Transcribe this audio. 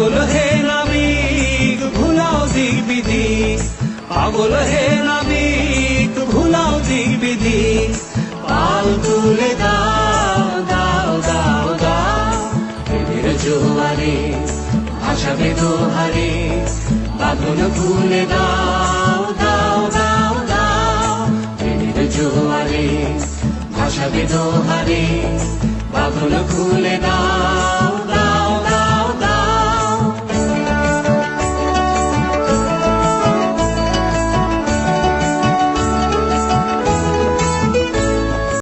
পাগল হে নাবিক, ভুলাও দিক বিধি পাগল হে নাবিক, ভুলাও পাল তুলে দাও দাও দাও দাও। প্রেমের জোয়ারে, ভাসাবে দোহারে। বাঁধন খুলে দাও দাও দাও দাও। প্রেমের জোয়ারে, ভাসাবে দোহারে। খুলে দাও।